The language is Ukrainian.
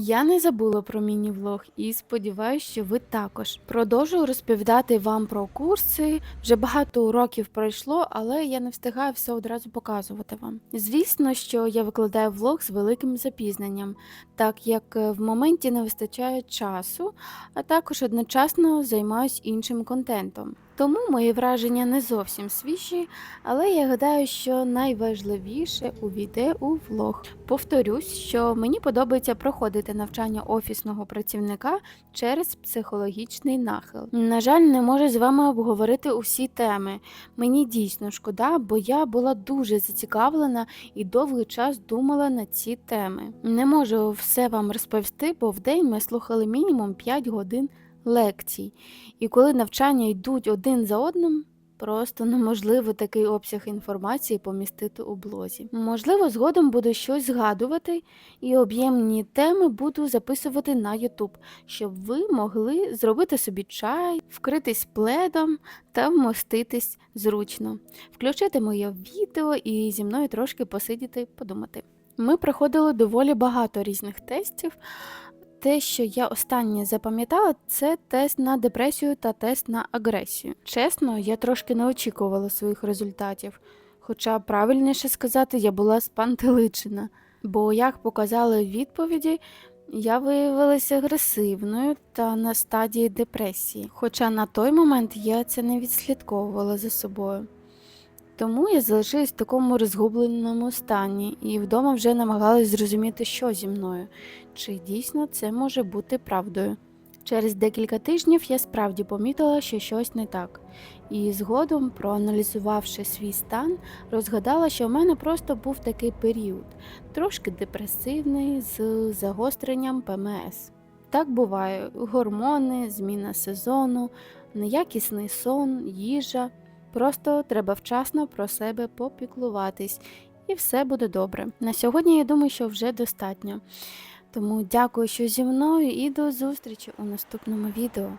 Я не забула про міні-влог і сподіваюся, що ви також. Продовжую розповідати вам про курси. Вже багато уроків пройшло, але я не встигаю все одразу показувати вам. Звісно, що я викладаю влог з великим запізненням, так як е, в моменті не вистачає часу, а також одночасно займаюсь іншим контентом. Тому мої враження не зовсім свіжі, але я гадаю, що найважливіше увійде у влог. Повторюсь, що мені подобається проходити навчання офісного працівника через психологічний нахил. На жаль, не можу з вами обговорити усі теми. Мені дійсно шкода, бо я була дуже зацікавлена і довгий час думала на ці теми. Не можу все вам розповісти, бо в день ми слухали мінімум 5 годин лекцій. І коли навчання йдуть один за одним, просто неможливо такий обсяг інформації помістити у блозі. Можливо, згодом буду щось згадувати, і об'ємні теми буду записувати на YouTube, щоб ви могли зробити собі чай, вкритись пледом та вмоститись зручно, включити моє відео і зі мною трошки посидіти, подумати. Ми проходили доволі багато різних тестів. Те, що я останнє запам'ятала, це тест на депресію та тест на агресію. Чесно, я трошки не очікувала своїх результатів, хоча правильніше сказати, я була спантеличена. Бо, як показали відповіді, я виявилася агресивною та на стадії депресії. Хоча на той момент я це не відслідковувала за собою. Тому я залишилась в такому розгубленому стані і вдома вже намагалась зрозуміти, що зі мною, чи дійсно це може бути правдою. Через декілька тижнів я справді помітила, що щось не так, і згодом, проаналізувавши свій стан, розгадала, що в мене просто був такий період, трошки депресивний, з загостренням ПМС. Так буває: гормони, зміна сезону, неякісний сон, їжа. Просто треба вчасно про себе попіклуватись, і все буде добре. На сьогодні я думаю, що вже достатньо. Тому дякую, що зі мною, і до зустрічі у наступному відео.